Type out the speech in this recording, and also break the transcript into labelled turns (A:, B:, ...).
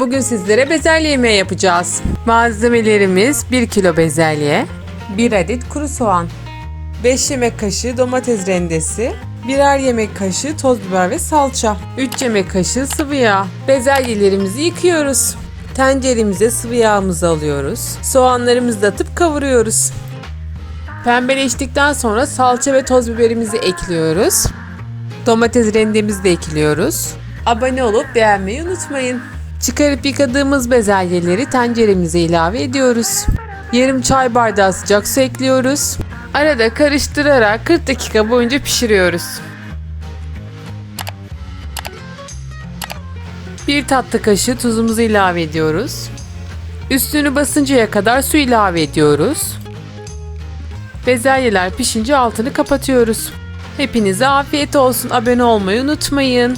A: Bugün sizlere bezelye yemeği yapacağız. Malzemelerimiz 1 kilo bezelye, 1 adet kuru soğan, 5 yemek kaşığı domates rendesi, birer yemek kaşığı toz biber ve salça, 3 yemek kaşığı sıvı yağ. Bezelyelerimizi yıkıyoruz. Tenceremize sıvı yağımızı alıyoruz. Soğanlarımızı da atıp kavuruyoruz. Pembeleştikten sonra salça ve toz biberimizi ekliyoruz. Domates rendemizi de ekliyoruz. Abone olup beğenmeyi unutmayın. Çıkarıp yıkadığımız bezelyeleri tenceremize ilave ediyoruz. Yarım çay bardağı sıcak su ekliyoruz. Arada karıştırarak 40 dakika boyunca pişiriyoruz. Bir tatlı kaşığı tuzumuzu ilave ediyoruz. Üstünü basıncaya kadar su ilave ediyoruz. Bezelyeler pişince altını kapatıyoruz. Hepinize afiyet olsun. Abone olmayı unutmayın.